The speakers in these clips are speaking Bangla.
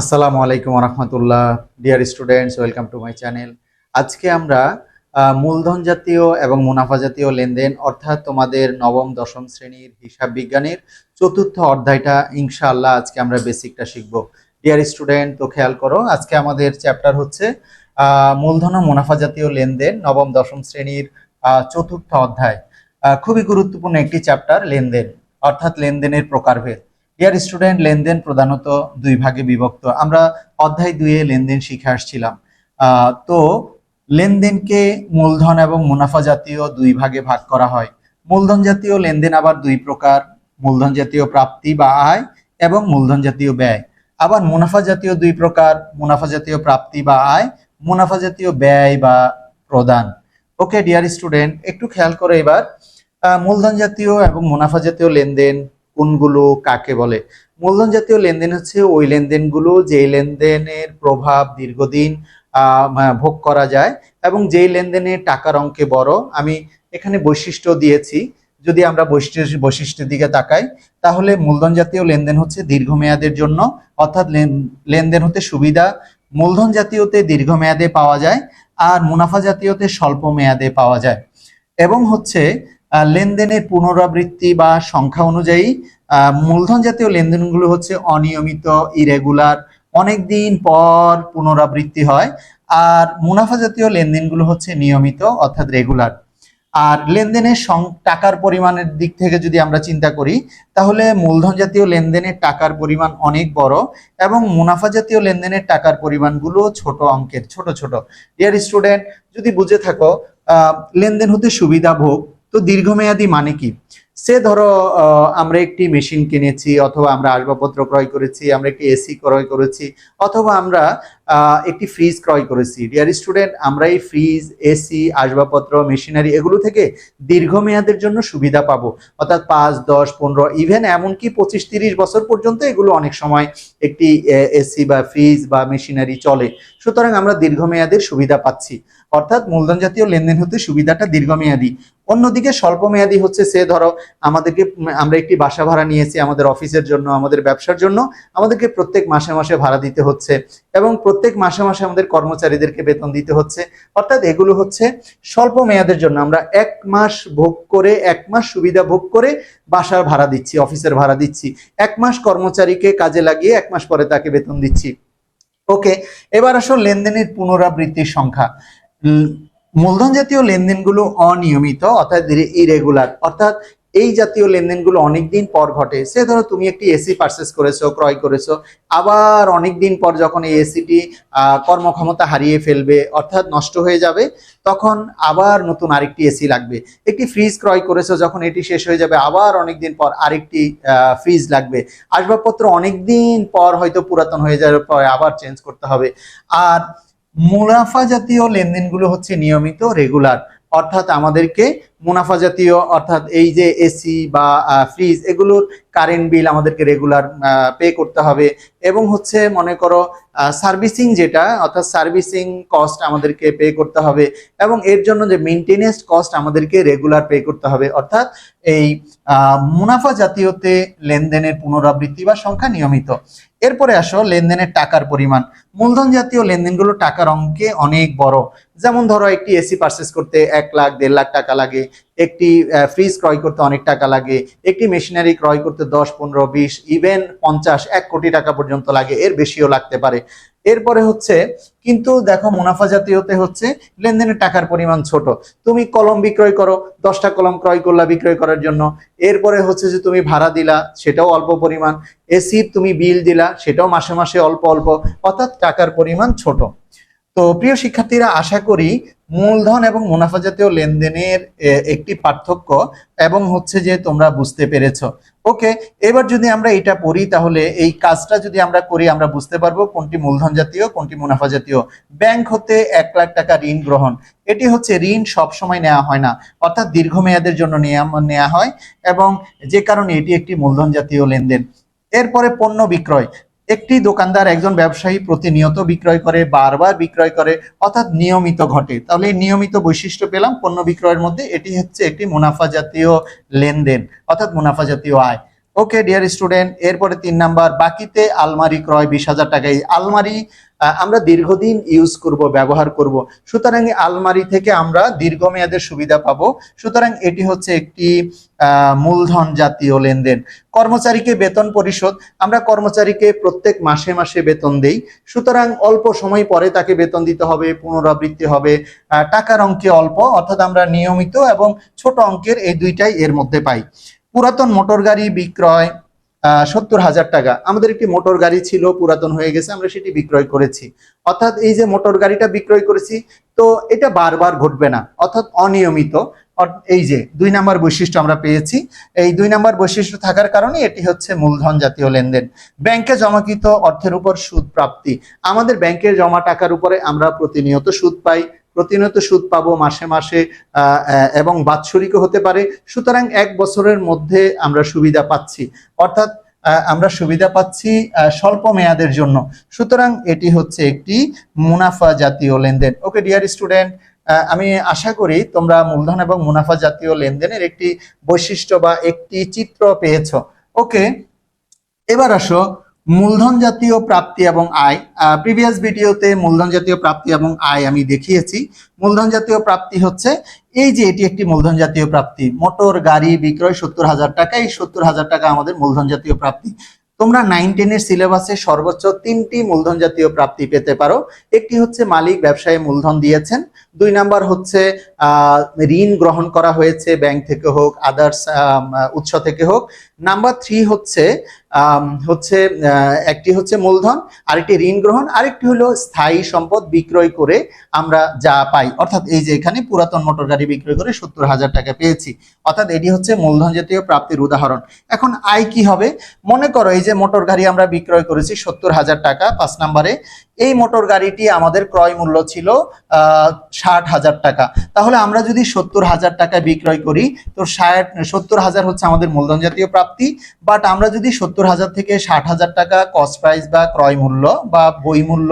আসসালামু আলাইকুম রহমতুল্লাহ dear students welcome to my channel আজকে আমরা মূলধন জাতীয় এবং মুনাফা জাতীয় লেনদেন, অর্থাৎ তোমাদের নবম, দশম শ্রেণির হিসাব বিজ্ঞানের চতুর্থ অধ্যায়টা ইনশাআল্লাহ আজকে আমরা বেসিকটা শিখব। ডিয়ার স্টুডেন্ট তো খেয়াল করো, আজকে আমাদের চ্যাপ্টার হচ্ছে মূলধন ও মুনাফা জাতীয় লেনদেন, নবম, দশম শ্রেণির চতুর্থ অধ্যায়। খুবই গুরুত্বপূর্ণ একটি চ্যাপ্টার লেনদেন, অর্থাৎ লেনদেনের প্রকারভেদ। ডিয়ার স্টুডেন্ট লেনদেন প্রধানত দুই ভাগে বিভক্ত। আমরা অধ্যায় দুইয়ে লেনদেন শিখে আসছিলাম। তো লেনদেনকে মূলধন এবং মুনাফা জাতীয় দুই ভাগে ভাগ করা হয়। মূলধন জাতীয় লেনদেন আবার দুই প্রকার, মূলধন জাতীয় প্রাপ্তি বা আয় এবং মূলধন জাতীয় ব্যয়। আবার মুনাফা জাতীয় দুই প্রকার, মুনাফা জাতীয় প্রাপ্তি বা আয়, মুনাফা জাতীয় ব্যয় বা প্রদান। ওকে ডিয়ার স্টুডেন্ট একটু খেয়াল করে এবার। মূলধন জাতীয় এবং মুনাফা জাতীয় লেনদেন কোনগুলো কাকে বলে? মূলধন জাতীয় লেনদেন হচ্ছে ওই লেনদেনগুলো যে লেনদেনের প্রভাব দীর্ঘদিন ভোগ করা যায় এবং যেই লেনদেনে টাকার অঙ্কে বড়। আমি এখানে বৈশিষ্ট্য দিয়েছি। যদি আমরা বৈশিষ্ট্য বৈশিষ্ট্যের দিকে তাকাই, তাহলে মূলধন জাতীয় লেনদেন হচ্ছে দীর্ঘমেয়াদের জন্য, অর্থাৎ লেন- লেনদেন হতে সুবিধা মূলধন জাতীয়তে দীর্ঘমেয়াদে পাওয়া যায় আর মুনাফা জাতীয়তে স্বল্প মেয়াদে পাওয়া যায়। এবং হচ্ছে লেনদেনের পুনরাবৃত্তি বা সংখ্যা অনুযায়ী মূলধন জাতীয় লেনদেনগুলো হচ্ছে অনিয়মিত ইরেগুলার অনেক দিন পর পুনরাবৃত্তি হয়। আর মুনাফা জাতীয় লেনদেনগুলো হচ্ছে নিয়মিত, অর্থাৎ রেগুলার আর লেনদেনের টাকার পরিমাণের দিক থেকে যদি আমরা চিন্তা করি, তাহলে মূলধন জাতীয় লেনদেনের টাকার পরিমাণ অনেক বড় এবং মুনাফা জাতীয় লেনদেনের টাকার পরিমাণগুলো ছোট অঙ্কের, ছোট ছোট। ডিয়ার স্টুডেন্ট যদি বুঝে থাকো লেনদেন হতে সুবিধা ভোগ তো দীর্ঘমেয়াদী মানে কি সে ধরো আমরা একটি মেশিন কিনেছি, অথবা আমরা আসবাবপত্র ক্রয় করেছি, আমরা একটি এসি ক্রয় করেছি, অথবা আমরা একটি ফ্রিজ ক্রয় করেছি। ডিয়ার স্টুডেন্ট আমরা এই ফ্রিজ, এসি, আসবাবপত্র, মেশিনারি এগুলো থেকে দীর্ঘমেয়াদের জন্য সুবিধা পাবো। অর্থাৎ পাঁচ, দশ, পনেরো ইভেন এমনকি পঁচিশ, তিরিশ বছর পর্যন্ত এগুলো অনেক সময় একটি এসি বা ফ্রিজ বা মেশিনারি চলে। সুতরাং আমরা দীর্ঘমেয়াদের সুবিধা পাচ্ছি। অর্থাৎ মূলধন জাতীয় লেনদেন হতে সুবিধাটা দীর্ঘমেয়াদী। অন্যদিকে স্বল্প মেয়াদী হচ্ছে সে ধরো আমাদেরকে আমরা একটি বাসা ভাড়া নিয়েছি আমাদের অফিসের জন্য, আমাদের ব্যবসার জন্য। আমাদেরকে প্রত্যেক মাসে মাসে ভাড়া দিতে হচ্ছে এবং প্রত্যেক মাসে মাসে আমাদের কর্মচারীদেরকে বেতন দিতে হচ্ছে। অর্থাৎ এগুলো হচ্ছে স্বল্প মেয়াদের জন্য আমরা এক মাস ভোগ করে, এক মাস সুবিধা ভোগ করে বাসার ভাড়া দিচ্ছি, অফিসের ভাড়া দিচ্ছি। এক মাস কর্মচারীকে কাজে লাগিয়ে এক মাস পরে তাকে বেতন দিচ্ছি। ওকে, এবার আসো লেনদেনের পুনরাবৃত্তির সংখ্যা। মূলধন জাতীয় লেনদেনগুলো অনিয়মিত, অর্থাৎ ইরেগুলার অর্থাৎ এই জাতীয় লেনদেনগুলো অনেকদিন পর ঘটে। সে ধরো তুমি একটি এসি পারচেস করেছ, ক্রয় করেছ, আবার অনেকদিন পর যখন এই এসিটি কর্মক্ষমতা হারিয়ে ফেলবে, অর্থাৎ নষ্ট হয়ে যাবে, তখন আবার নতুন আরেকটি এসি লাগবে। একটি ফ্রিজ ক্রয় করেছ, যখন এটি শেষ হয়ে যাবে, আবার অনেকদিন পর আরেকটি ফ্রিজ লাগবে। আসবাবপত্র অনেকদিন পর হয়তো পুরাতন হয়ে যাওয়ার পরে আবার চেঞ্জ করতে হবে। আর মুনাফা জাতীয় লেনদেনগুলো হচ্ছে নিয়মিত রেগুলার অর্থাৎ আমাদেরকে মুনাফা জাতীয়, অর্থাৎ এই যে এসি বা ফ্রিজ, এগুলোর কারেন্ট বিল আমাদেরকে রেগুলার পে করতে হবে। এবং হচ্ছে মনে করো সার্ভিসিং যেটা, অর্থাৎ সার্ভিসিং কস্ট আমাদেরকে পে করতে হবে এবং এর জন্য যে মেনটেনেন্স কস্ট আমাদেরকে রেগুলার পে করতে হবে। অর্থাৎ এই মুনাফা জাতীয়তে লেনদেনের পুনরাবৃত্তি বা সংখ্যা নিয়মিত। এরপরে আসো লেনদেনের টাকার পরিমাণ। মূলধন জাতীয় লেনদেনগুলো টাকার অঙ্কে অনেক বড়। যেমন ধরো একটি এসি পারচেস করতে এক লাখ, দেড় লাখ টাকা লাগে। একটি ফ্রিজ ক্রয় করতে অনেক টাকা লাগে, একটি মেশিনারি ক্রয় করতে দশ, পনেরো, বিশ ইভেন পঞ্চাশ, এক কোটি টাকা পর্যন্ত লাগে, এর বেশিও লাগতে পারে। এরপরে হচ্ছে, কিন্তু দেখো মুনাফা জাতীয়তে হচ্ছে, লেনদেনের টাকার পরিমাণ ছোট। তুমি কলম বিক্রয় করো, দশটা কলম ক্রয় করলা বিক্রয় করার জন্য। এরপরে হচ্ছে যে তুমি ভাড়া দিলা, সেটাও অল্প পরিমাণ। এসির তুমি বিল দিলা, সেটাও মাসে মাসে অল্প অল্প। অর্থাৎ টাকার পরিমাণ ছোট। তো প্রিয় শিক্ষার্থীরা, আশা করি মূলধন এবং মুনাফা জাতীয় লেনদেনের একটি পার্থক্য এবং হচ্ছে যে তোমরা বুঝতে পেরেছ। ওকে এবার যদি আমরা এটা পড়ি, তাহলে এই কাজটা যদি আমরা করি, আমরা বুঝতে পারব কোনটি মূলধন জাতীয়, কোনটি মুনাফা জাতীয়। ব্যাংক হতে এক লাখ টাকা ঋণ গ্রহণ। এটি হচ্ছে ঋণ সব সময় নেওয়া হয় না। অর্থাৎ দীর্ঘমেয়াদের জন্য নেওয়া হয় এবং যে কারণে এটি একটি মূলধন জাতীয় লেনদেন। এরপরে পণ্য বিক্রয়। একটি দোকানদার একজন ব্যবসায়ী প্রতিনিয়ত বিক্রয় করে, বারবার বিক্রয় করে, অর্থাৎ নিয়মিত ঘটে। তাহলে নিয়মিত বৈশিষ্ট্য পেলাম, পণ্য বিক্রয়ের মধ্যে এটি হচ্ছে একটি মুনাফা জাতীয় লেনদেন, অর্থাৎ মুনাফা জাতীয় আয়। ওকে, ডিয়ার স্টুডেন্ট, এরপরে তিন নাম্বার, বাকিতে আলমারি ক্রয় বিশ হাজার টাকা। এই আলমারি আমরা দীর্ঘদিন ইউজ করব, ব্যবহার করব। সুতরাং আলমারি থেকে আমরা দীর্ঘমেয়াদের সুবিধা পাব। সুতরাং এটি হচ্ছে একটি মূলধন জাতীয় লেনদেন। কর্মচারীকে বেতন পরিশোধ, আমরা কর্মচারীকে প্রত্যেক মাসে মাসে বেতন দেই। সুতরাং অল্প সময় পরে তাকে বেতন দিতে হবে, পুনরাবৃত্তি হবে। টাকার অঙ্কে অল্প, অর্থাৎ আমরা নিয়মিত এবং ছোট অঙ্কের এই দুইটাই এর মধ্যে পাই। পুরাতন মোটর গাড়ি বিক্রয় সত্তর হাজার টাকা। আমাদের একটি মোটর গাড়ি ছিল, পুরাতন হয়ে গেছে, আমরা সেটি বিক্রয় করেছি। অর্থাৎ এই যে মোটর গাড়িটা বিক্রয় করেছি, তো এটা বারবার ঘটবে না, অর্থাৎ অনিয়মিত। এই যে দুই নাম্বার বৈশিষ্ট্য আমরা পেয়েছি, এই দুই নাম্বার বৈশিষ্ট্য থাকার কারণে এটি হচ্ছে মূলধন জাতীয় লেনদেন। ব্যাংকে জমাকৃত অর্থের উপর সুদ প্রাপ্তি। আমাদের ব্যাংকের জমা টাকার উপরে আমরা প্রতিনিয়ত সুদ পাই প্রতিনিয়ত সুদ পাবো মাসে মাসে এবং বাৎসরিকও হতে পারে। সুতরাং এক বছরের মধ্যে আমরা সুবিধা পাচ্ছি। অর্থাৎ আমরা সুবিধা পাচ্ছি স্বল্প মেয়াদের জন্য। সুতরাং এটি হচ্ছে একটি মুনাফা জাতীয় লেনদেন। ওকে, ডিয়ার স্টুডেন্ট আমি আশা করি তোমরা মূলধন এবং মুনাফা জাতীয় লেনদেনের একটি বৈশিষ্ট্য বা একটি চিত্র পেয়েছ। ওকে, এবার আসো মূলধন জাতীয় প্রাপ্তি এবং আয়। প্রিভিয়াস ভিডিওতে মূলধন জাতীয় প্রাপ্তি এবং আয় আমি দেখিয়েছি। মূলধন জাতীয় প্রাপ্তি হচ্ছে এই যে এটি একটি মূলধন জাতীয় প্রাপ্তি। মোটর, গাড়ি বিক্রয় সত্তর হাজার টাকা, এই সত্তর হাজার টাকা আমাদের মূলধন জাতীয় প্রাপ্তি। তোমরা নাইন টেনের সিলেবাসে সর্বোচ্চ তিনটি মূলধন জাতীয় প্রাপ্তি পেতে পারো। একটি হচ্ছে মালিক ব্যবসায়ী মূলধন দিয়েছেন। দুই নাম্বার হচ্ছে ঋণ গ্রহণ করা হয়েছে ব্যাংক থেকে হোক আদার্স উৎস থেকে হোক। নাম্বার থ্রি হচ্ছে হচ্ছে একটি হচ্ছে মূলধন, আরেকটি ঋণ গ্রহণ, আরেকটি হলো স্থায়ী সম্পদ বিক্রয় করে আমরা যা পাই। অর্থাৎ এই যে এখানে পুরাতন মোটর গাড়ি বিক্রয় করে সত্তর হাজার টাকা পেয়েছি। অর্থাৎ এটি হচ্ছে মূলধন জাতীয় প্রাপ্তির উদাহরণ। এখন আয় কি হবে? মনে করো এই যে মোটর গাড়ি আমরা বিক্রয় করেছি সত্তর হাজার টাকা পাঁচ নম্বরে। এই মোটর গাড়িটি আমাদের ক্রয় মূল্য ছিল ষাট হাজার টাকা। তাহলে আমরা যদি সত্তর হাজার টাকা বিক্রয় করি, তো ষাট, সত্তর হাজার হচ্ছে আমাদের মূলধন জাতীয় প্রাপ্তি। বাট আমরা যদি সত্তর হাজার থেকে ষাট হাজার টাকা কস্ট প্রাইস বা ক্রয় মূল্য বা বই মূল্য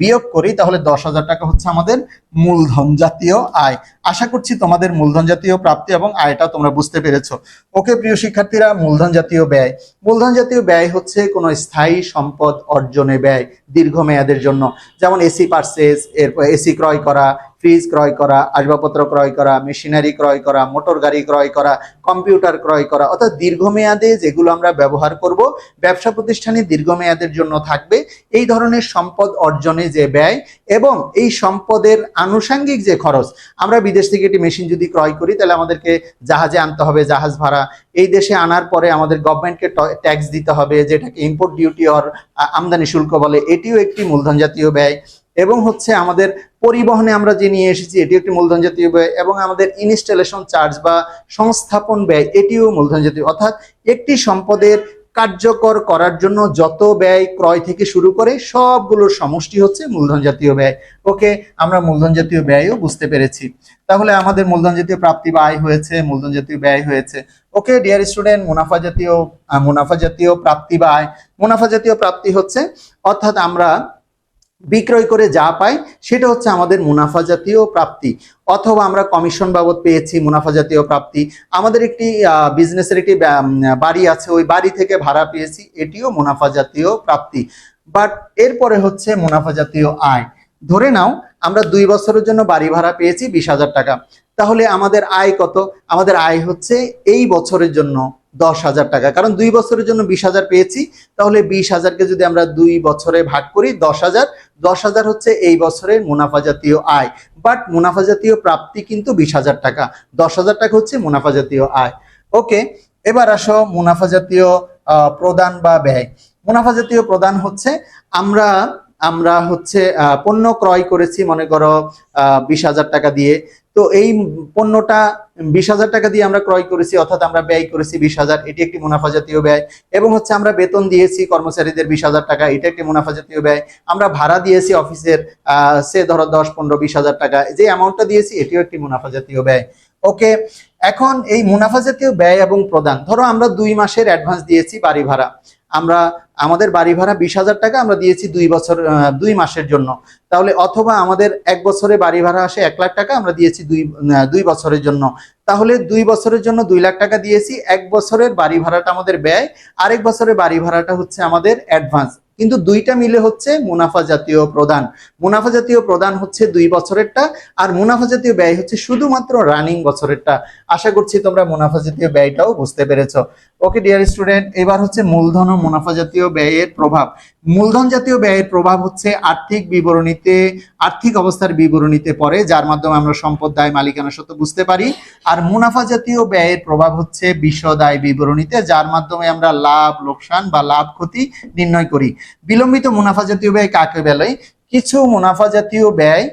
বিয়োগ করি, তাহলে দশ হাজার টাকা হচ্ছে আমাদের মূলধন জাতীয় আয়। আশা করছি তোমাদের মূলধন জাতীয় প্রাপ্তি এবং আয়টা তোমরা বুঝতে পেরেছ। ওকে, প্রিয় শিক্ষার্থীরা, মূলধন জাতীয় ব্যয়। মূলধন জাতীয় ব্যয় হচ্ছে কোনো স্থায়ী সম্পদ অর্জনে ব্যয়, দীর্ঘমেয়াদের জন্য যেমন এসি পার্সেস এরপর এসি ক্রয় করা ফ্রিজ ক্রয় করা, আসবাবপত্র ক্রয় করা, মেশিনারি ক্রয় করা, মোটর গাড়ি ক্রয় করা, কম্পিউটার ক্রয় করা, অর্থাৎ দীর্ঘমেয়াদে যেগুলো আমরা ব্যবহার করব, ব্যবসা প্রতিষ্ঠানে দীর্ঘমেয়াদের জন্য থাকবে। এই ধরনের সম্পদ অর্জনে যে ব্যয় এবং এই সম্পদের আনুষাঙ্গিক যে খরচ, আমরা বিদেশ থেকে একটি মেশিন যদি ক্রয় করি, তাহলে আমাদেরকে জাহাজে আনতে হবে, জাহাজ ভাড়া। এই দেশে আনার পরে আমাদের গভর্নমেন্টকে ট্যাক্স দিতে হবে, যেটাকে ইম্পোর্ট ডিউটি অর আমদানি শুল্ক বলে, এটিও একটি মূলধন জাতীয় ব্যয়। এবং হচ্ছে আমাদের পরিবহনে আমরা যে নিয়ে এসেছি, এটি একটি মূলধন জাতীয় ব্যয় এবং আমাদের ইনস্টলেশন চার্জ বা সংস্থাপন ব্যয়, এটিও মূলধন জাতীয়। অর্থাৎ একটি সম্পদের কার্যকর করার জন্য যত ব্যয় ক্রয় থেকে শুরু করে সবগুলোর সমষ্টি হচ্ছে মূলধন জাতীয় ব্যয়। ওকে, আমরা মূলধন জাতীয় ব্যয়ও বুঝতে পেরেছি। তাহলে আমাদের মূলধন জাতীয় প্রাপ্তি বা আয় হয়েছে, মূলধন জাতীয় ব্যয় হয়েছে। ওকে, ডিয়ার স্টুডেন্ট, মুনাফা জাতীয় মুনাফা জাতীয় প্রাপ্তি বা আয় মুনাফা জাতীয় প্রাপ্তি হচ্ছে, অর্থাৎ আমরা বিক্রয় করে যা পাই সেটা হচ্ছে আমাদের মুনাফা জাতীয় প্রাপ্তি। অথবা আমরা কমিশন বাবদ পেয়েছি মুনাফা জাতীয় প্রাপ্তি। আমাদের একটি বিজনেসের একটি বাড়ি আছে, ওই বাড়ি থেকে ভাড়া পেয়েছি, এটিও মুনাফা জাতীয় প্রাপ্তি। বাট এরপরে হচ্ছে মুনাফা জাতীয় আয়। ধরে নাও, আমরা দুই বছরের জন্য বাড়ি ভাড়া পেয়েছি বিশ হাজার টাকা। তাহলে আমাদের আয় কত? আমাদের আয় হচ্ছে এই বছরের জন্য দশ হাজার টাকা। কারণ দুই বছরের জন্য বিশ হাজার পেয়েছি, তাহলে বিশ হাজারকে যদি আমরা দুই বছরে ভাগ করি, দশ হাজার দশ হাজার হচ্ছে এই বছরের মুনাফা জাতীয় আয়। বাট মুনাফা জাতীয় প্রাপ্তি কিন্তু বিশ হাজার টাকা, দশ হাজার টাকা হচ্ছে মুনাফা জাতীয় আয়। ওকে, এবার আসো মুনাফা জাতীয় প্রদান বা ব্যয়। মুনাফা জাতীয় প্রদান হচ্ছে আমরা আমরা হচ্ছে পণ্য ক্রয় করেছি, মনে করো বিশ হাজার টাকা দিয়ে। তো এই পণ্যটা বিশ হাজার টাকা দিয়ে আমরা ক্রয় করেছি অর্থাৎ আমরা ব্যয় করেছি বিশ হাজার। এটি একটি মুনাফা জাতীয় ব্যয়। এবং হচ্ছে আমরা বেতন দিয়েছি কর্মচারীদের বিশ হাজার টাকা এটা একটি মুনাফা জাতীয় ব্যয়। আমরা ভাড়া দিয়েছি অফিসের আহ, সে ধরো দশ পনেরো বিশ হাজার টাকা। যে অ্যামাউন্টটা দিয়েছি এটিও একটি মুনাফা জাতীয় ব্যয়। ওকে এখন এই মুনাফা জাতীয় ব্যয় এবং প্রদান। ধরো আমরা দুই মাসের অ্যাডভান্স দিয়েছি বাড়ি ভাড়া। আমরা আমাদের বাড়ি ভাড়া বিশ হাজার টাকা আমরা দিয়েছি দুই বছর দুই মাসের জন্য। তাহলে অথবা আমাদের এক বছরে বাড়ি ভাড়া আসে এক লাখ টাকা আমরা দিয়েছি দুই দুই বছরের জন্য। তাহলে দুই বছরের জন্য দুই লাখ টাকা দিয়েছি, এক বছরের বাড়ি ভাড়াটা আমাদের ব্যয়, আরেক বছরের বাড়ি ভাড়াটা হচ্ছে আমাদের অ্যাডভান্স কিন্তু দুইটা মিলে হচ্ছে মুনাফা জাতীয় প্রদান। মুনাফা জাতীয় প্রদান হচ্ছে দুই বছরেরটা, আর মুনাফা জাতীয় ব্যয় হচ্ছে শুধুমাত্র রানিং বছরেরটা। আশা করছি তোমরা মুনাফা জাতীয় ব্যয়টাও বুঝতে পেরেছ। ওকে ডিয়ার স্টুডেন্ট এবার হচ্ছে মূলধন ও মুনাফা জাতীয় ব্যয়ের প্রভাব। মূলধন জাতীয় ব্যয়ের প্রভাব হচ্ছে আর্থিক বিবরণীতে, আর্থিক অবস্থার বিবরণীতে পড়ে, যার মাধ্যমে আমরা সম্পদ, দায়, মালিকানা সত্ত্ব বুঝতে পারি। আর মুনাফা জাতীয় ব্যয়ের প্রভাব হচ্ছে বিশদ আয় বিবরণীতে, যার মাধ্যমে আমরা লাভ, লোকসান বা লাভ, ক্ষতি নির্ণয় করি। বিলম্বিত মুনাফা জাতীয় ব্যয় কাকে বলে? কিছু মুনাফা জাতীয় ব্যয়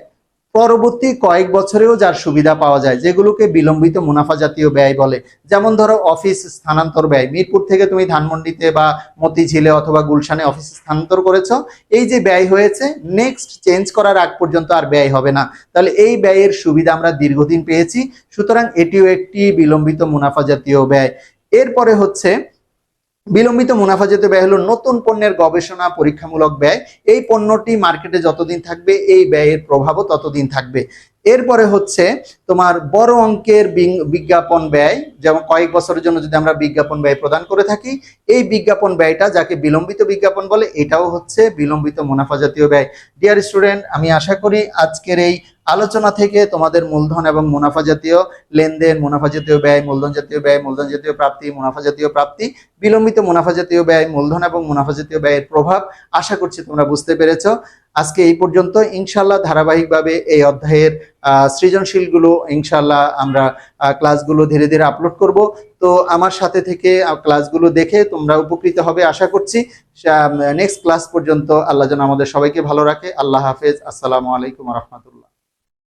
পরবর্তী কয়েক বছরেও যার সুবিধা পাওয়া যায়, যেগুলোকে বিলম্বিত মুনাফা জাতীয় ব্যয় বলে। যেমন ধরো অফিস স্থানান্তর ব্যয়। মিরপুর থেকে তুমি ধানমন্ডিতে বা মতিঝিলে অথবা গুলশানে অফিস স্থানান্তর করেছ, এই যে ব্যয় হয়েছে নেক্সট চেঞ্জ করার আগ পর্যন্ত আর ব্যয় হবে না। তাহলে এই ব্যয়ের সুবিধা আমরা দীর্ঘদিন পেয়েছি, সুতরাং এটিও একটি বিলম্বিত মুনাফা জাতীয় ব্যয়। এরপরে হচ্ছে বিলম্বিত মুনাফা যেতে ব্যয় হলো নতুন পণ্যের গবেষণা পরীক্ষামূলক ব্যয়। এই পণ্যটি মার্কেটে যতদিন থাকবে, এই ব্যয়ের প্রভাবও ততদিন থাকবে। এরপরে হচ্ছে তোমার বড় অঙ্কের বিজ্ঞাপন ব্যয়, যেমন কয়েক বছরের জন্য যদি আমরা বিজ্ঞাপন ব্যয় প্রদান করে থাকি, এই বিজ্ঞাপন ব্যয়টা যাকে বিলম্বিত বিজ্ঞাপন বলে, এটাও হচ্ছে বিলম্বিত মুনাফা জাতীয় ব্যয়। ডিয়ার স্টুডেন্ট আমি আশা করি আজকের এই আলোচনা থেকে তোমাদের মূলধন এবং মুনাফা জাতীয় লেনদেন, মুনাফা জাতীয় ব্যয়, মূলধন জাতীয় ব্যয়, মূলধন জাতীয় প্রাপ্তি, মুনাফা জাতীয় প্রাপ্তি, বিলম্বিত মুনাফা জাতীয় ব্যয়, মূলধন এবং মুনাফা জাতীয় ব্যয়ের প্রভাব, আশা করছি তোমরা বুঝতে পেরেছ। আজকে এই পর্যন্ত। ইনশাল্লাহ ধারাবাহিকভাবে এই অধ্যায়ের সৃজনশীলগুলো ইনশাল্লাহ আমরা ক্লাসগুলো ধীরে ধীরে আপলোড করব। তো আমার সাথে থেকে ক্লাসগুলো দেখে তোমরা উপকৃত হবে আশা করছি। নেক্সট ক্লাস পর্যন্ত আল্লাহ যেন আমাদের সবাইকে ভালো রাখে। আল্লাহ হাফেজ। আসসালামু আলাইকুম রহমতুল্লাহ।